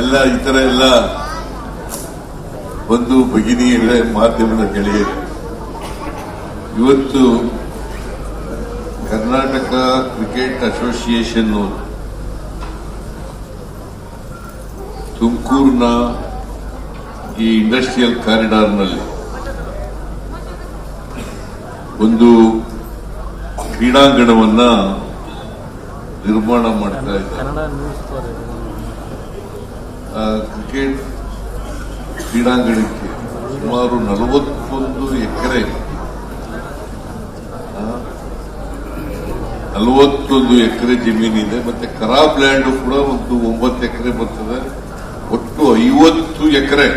ಎಲ್ಲ, ಈ ತರ ಎಲ್ಲ ಒಂದು ಭಗಿನಿಯರೇ ಮಾಧ್ಯಮದ ಕೆಳಗೆ ಇವತ್ತು ಕರ್ನಾಟಕ ಕ್ರಿಕೆಟ್ ಅಸೋಸಿಯೇಷನ್ ತುಮಕೂರಿನ ಈ ಇಂಡಸ್ಟ್ರಿಯಲ್ ಕಾರಿಡಾರ್ನಲ್ಲಿ ಒಂದು ಕ್ರೀಡಾಂಗಣವನ್ನ ನಿರ್ಮಾಣ ಮಾಡ್ತಾ ಇದ್ದಾರೆ. ಕ್ರಿಕೆಟ್ ಕ್ರೀಡಾಂಗಣಕ್ಕೆ ಸುಮಾರು ನಲವತ್ತೊಂದು ಎಕರೆ ನಲವತ್ತೊಂದು ಎಕರೆ ಜಮೀನಿದೆ ಮತ್ತೆ ಖರಾಬ್ ಲ್ಯಾಂಡ್ ಕೂಡ ಒಂದು ಒಂಬತ್ತು ಎಕರೆ ಬರ್ತದೆ. ಒಟ್ಟು ಐವತ್ತು ಎಕರೆ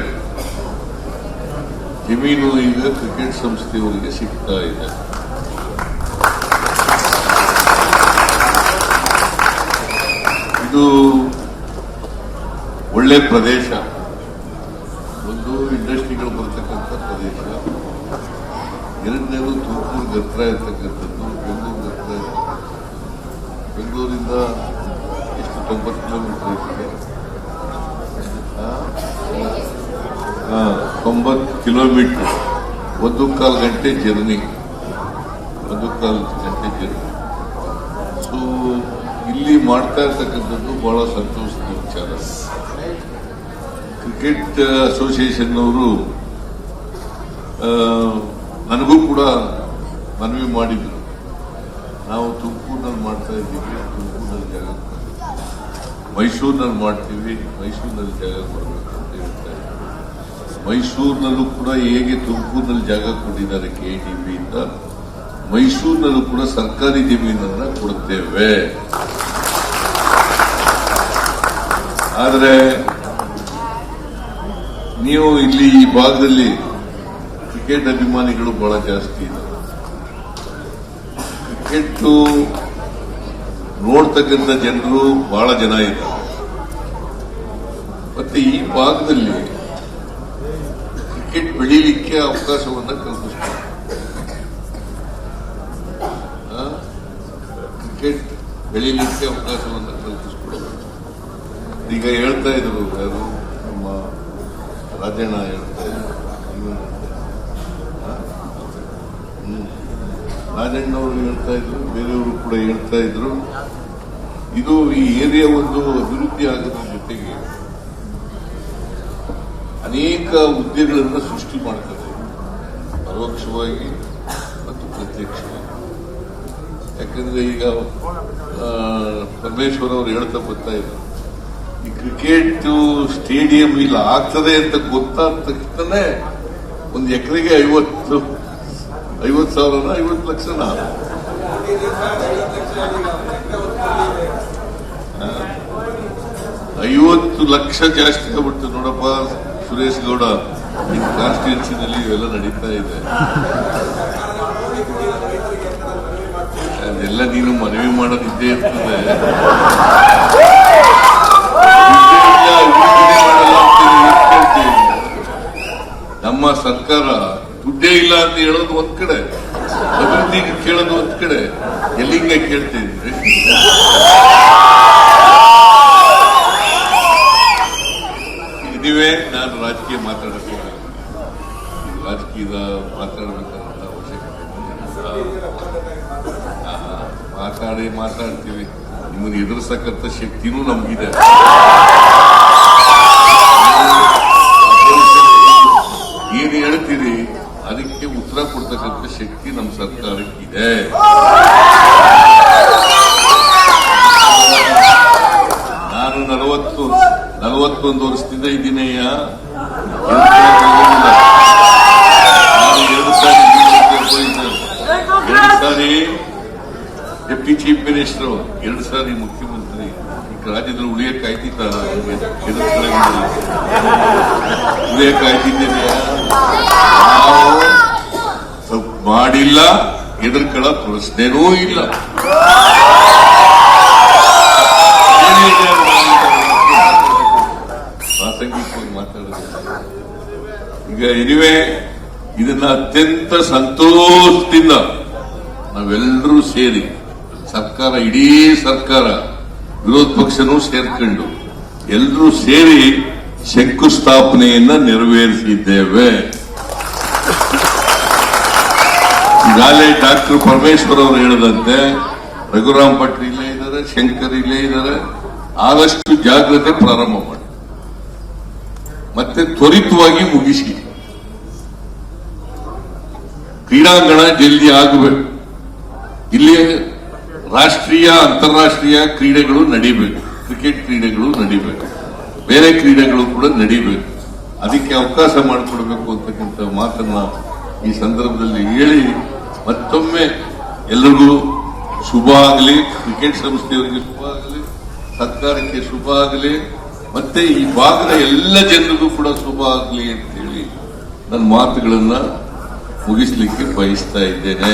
ಜಮೀನು ಈಗ ಕ್ರಿಕೆಟ್ ಸಂಸ್ಥೆಯವರಿಗೆ ಸಿಗ್ತಾ ಇದೆ. ಒಳ್ಳೆ ಪ್ರದೇಶ. ಒಂದು ಇಂಡಸ್ಟ್ರಿಗಳು ಬರ್ತಕ್ಕಂಥ ಪ್ರದೇಶ. ಎರಡನೇದು ತುಮಕೂರು ಹತ್ರ ಇರ್ತಕ್ಕಂಥದ್ದು, ಬೆಂಗಳೂರು ಹತ್ರ ಇರ್ತಕ್ಕಂಥದ್ದು. ಬೆಂಗಳೂರಿಂದ ಎಷ್ಟು ತೊಂಬತ್ತು ಕಿಲೋಮೀಟರ್ ಇರ್ತದೆ? ತೊಂಬತ್ತು ಕಿಲೋಮೀಟರ್. ಒಂದು ಕಾಲು ಗಂಟೆ ಜರ್ನಿ. ಒಂದು ಕಾಲು ಗಂಟೆ ಜರ್ನಿ. ಸೊ ಇಲ್ಲಿ ಮಾಡ್ತಾ ಇರ್ತಕ್ಕಂಥದ್ದು ಬಹಳ ಸಂತೋಷದ ವಿಚಾರ. ಕ್ರಿಕೆಟ್ ಅಸೋಸಿಯೇಷನ್ ಅವರು ನನಗೂ ಕೂಡ ಮನವಿ ಮಾಡಿದ್ರು. ನಾವು ತುಮಕೂರಿನಲ್ಲಿ ಮಾಡ್ತಾ ಇದ್ದೀವಿ, ತುಮಕೂರಿನಲ್ಲಿ ಜಾಗ ಮೈಸೂರಿನಲ್ಲಿ ಮಾಡ್ತೀವಿ, ಮೈಸೂರಿನಲ್ಲಿ ಜಾಗ ಕೊಡಬೇಕು ಅಂತ ಮೈಸೂರಿನಲ್ಲೂ ಕೂಡ ಹೇಗೆ ತುಮಕೂರಿನಲ್ಲಿ ಜಾಗ ಕೊಟ್ಟಿದ್ದಾರೆ ಕೆಡಿಬಿ ಇಂದ ಮೈಸೂರಿನಲ್ಲೂ ಕೂಡ ಸರ್ಕಾರಿ ಜಮೀನನ್ನ ಕೊಡುತ್ತೇವೆ. ಆದರೆ ನೀವು ಇಲ್ಲಿ ಈ ಭಾಗದಲ್ಲಿ ಕ್ರಿಕೆಟ್ ಅಭಿಮಾನಿಗಳು ಬಹಳ ಜಾಸ್ತಿ ಇದೆ ಕ್ರಿಕೆಟ್ ನೋಡ್ತಕ್ಕಂಥ ಜನರು ಬಹಳ ಜನ ಇದ್ದಾರೆ. ಮತ್ತೆ ಈ ಭಾಗದಲ್ಲಿ ಕ್ರಿಕೆಟ್ ಬೆಳೀಲಿಕ್ಕೆ ಅವಕಾಶವನ್ನು ಕಲ್ಪಿಸ್ತಾರೆ ಆ? ಕ್ರಿಕೆಟ್ ಬೆಳೀಲಿಕ್ಕೆ ಅವಕಾಶವನ್ನು ಕಲ್ಪಿಸಿಕೊಡಬೇಕು. ಈಗ ಹೇಳ್ತಾ ಇದ್ರು ಯಾರು? ನಮ್ಮ ರಾಜಣ್ಣ ಹೇಳ್ತಾ ಇದ್ರು. ರಾಜಣ್ಣವರು ಹೇಳ್ತಾ ಇದ್ರು, ಬೇರೆಯವರು ಕೂಡ ಹೇಳ್ತಾ ಇದ್ರು. ಇದು ಈ ಏರಿಯಾ ಒಂದು ಅಭಿವೃದ್ಧಿ ಆಗೋದ್ರ ಜೊತೆಗೆ ಅನೇಕ ಹುದ್ದೆಗಳನ್ನು ಸೃಷ್ಟಿ ಮಾಡ್ತದೆ. ಪರೋಕ್ಷವಾಗಿ ಮತ್ತು ಪ್ರತ್ಯಕ್ಷವಾಗಿ. ಯಾಕಂದ್ರೆ ಈಗ ಪರಮೇಶ್ವರ್ ಅವರು ಹೇಳ್ತಾ ಬರ್ತಾ ಇದ್ರು ಈ ಕ್ರಿಕೆಟ್ ಸ್ಟೇಡಿಯಂ ಇಲ್ಲ, ಆಗ್ತದೆ ಅಂತ ಗೊತ್ತಾದ ತಕ್ಷಣ ಒಂದು ಎಕರೆಗೆ ಐವತ್ತು ಐವತ್ತು ಸಾವಿರನ, ಐವತ್ತು ಲಕ್ಷನ? ಐವತ್ತು ಲಕ್ಷ ಜಾಸ್ತಿ ಆಗ್ಬಿಡ್ತು ನೋಡಪ್ಪ ಸುರೇಶ್ ಗೌಡ. ಕಾನ್ಸ್ಟಿಟ್ಯೂನ್ಸಿನಲ್ಲಿ ಇವೆಲ್ಲ ನಡೀತಾ ಇದೆ. ಅದೆಲ್ಲ ನೀನು ಮನವಿ ಮಾಡೋದಿದ್ದೇ ಇರ್ತದೆ? ನಮ್ಮ ಸರ್ಕಾರ ದುಡ್ಡೇ ಇಲ್ಲ ಅಂತ ಹೇಳೋದು ಒಂದ್ ಕಡೆ ಅಭಿವೃದ್ಧಿಗೆ ಕೇಳೋದು ಒಂದ್ ಕಡೆ ಎಲ್ಲಿಂಗ ಕೇಳ್ತಿದ್ರಿ ನೀವೇ ನಾನು ರಾಜಕೀಯ ಮಾತಾಡಕ್ಕೆ ರಾಜಕೀಯದ ಮಾತಾಡಬೇಕಾದಂತ ಮಾತಾಡಿ ಮಾತಾಡ್ತೀವಿ. ನಿಮ್ಮನ್ನು ಎದುರಿಸಕ್ಕಂತ ಶಕ್ತಿನೂ ನಮಗಿದೆ. ಏನು ಹೇಳ್ತೀರಿ? ಅದಕ್ಕೆ ಉತ್ತರ ಕೊಡ್ತಕ್ಕಂಥ ಶಕ್ತಿ ನಮ್ಮ ಸರ್ಕಾರಕ್ಕಿದೆ. ನಾನು ನಲವತ್ತು, ನಲವತ್ತೊಂದು ವರ್ಷದಿಂದ ಇದ್ದೀನಯ್ಯ ಎರಡು ಸಾರಿ ಎರಡು ಸಾರಿ ಡೆಪ್ಟಿ ಚೀಫ್ ಮಿನಿಸ್ಟರ್ ಎರಡು ಸಾರಿ ಮುಖ್ಯಮಂತ್ರಿ. ರಾಜ್ಯದಲ್ಲಿ ಉಳಿಯಕ್ಕೆ ಆಯ್ತಿತ್ತ ಉಳಿಯಕ್ಕೆ ನಾವು ತಪ್ಪು ಮಾಡಿಲ್ಲ ಎದುರ್ಕೊಳ್ಳೋ ಪ್ರಶ್ನೆನೂ ಇಲ್ಲ. ಪ್ರಾಸಂಗಿಕವಾಗಿ ಈಗ ಎನಿವೆ ಇದನ್ನ ಅತ್ಯಂತ ಸಂತೋಷದಿಂದ ನಾವೆಲ್ಲರೂ ಸೇರಿ ಸರ್ಕಾರ, ಇಡೀ ಸರ್ಕಾರ, ವಿರೋಧ ಪಕ್ಷನೂ ಸೇರ್ಕೊಂಡು ಎಲ್ಲರೂ ಸೇರಿ ಶಂಕುಸ್ಥಾಪನೆಯನ್ನ ನೆರವೇರಿಸಿದ್ದೇವೆ. ಈಗಾಗಲೇ ಡಾಕ್ಟರ್ ಪರಮೇಶ್ವರ್ ಅವರು ಹೇಳಿದಂತೆ ರಘುರಾಮ್ ಭಟ್ ಇಲ್ಲೇ ಇದ್ದಾರೆ, ಶಂಕರ್ ಇಲ್ಲೇ ಇದ್ದಾರೆ, ಆದಷ್ಟು ಜಾಗ್ರತೆ ಪ್ರಾರಂಭ ಮಾಡಿ. ಮತ್ತೆ ತ್ವರಿತವಾಗಿ ಮುಗಿಸಿ. ಕ್ರೀಡಾಂಗಣ ಜಲ್ದಿ ಆಗಬೇಕು. ಇಲ್ಲಿ ರಾಷ್ಟ್ರೀಯ, ಅಂತಾರಾಷ್ಟ್ರೀಯ ಕ್ರೀಡೆಗಳು ನಡಿಬೇಕು. ಕ್ರಿಕೆಟ್ ಕ್ರೀಡೆಗಳು ನಡಿಬೇಕು. ಬೇರೆ ಕ್ರೀಡೆಗಳು ಕೂಡ ನಡಿಬೇಕು. ಅದಕ್ಕೆ ಅವಕಾಶ ಮಾಡಿಕೊಡ್ಬೇಕು ಅಂತಕ್ಕಂಥ ಮಾತನ್ನ ಈ ಸಂದರ್ಭದಲ್ಲಿ ಹೇಳಿ ಮತ್ತೊಮ್ಮೆ ಎಲ್ಲರಿಗೂ ಶುಭ ಆಗಲಿ, ಕ್ರಿಕೆಟ್ ಸಂಸ್ಥೆಯವರಿಗೆ ಶುಭ ಆಗಲಿ, ಸರ್ಕಾರಕ್ಕೆ ಶುಭ ಆಗಲಿ, ಮತ್ತೆ ಈ ಭಾಗದ ಎಲ್ಲ ಜನರಿಗೂ ಕೂಡ ಶುಭ ಆಗಲಿ ಅಂತ ಹೇಳಿ ನನ್ನ ಮಾತುಗಳನ್ನ ಮುಗಿಸ್ಲಿಕ್ಕೆ ಬಯಸ್ತಾ ಇದ್ದೇನೆ.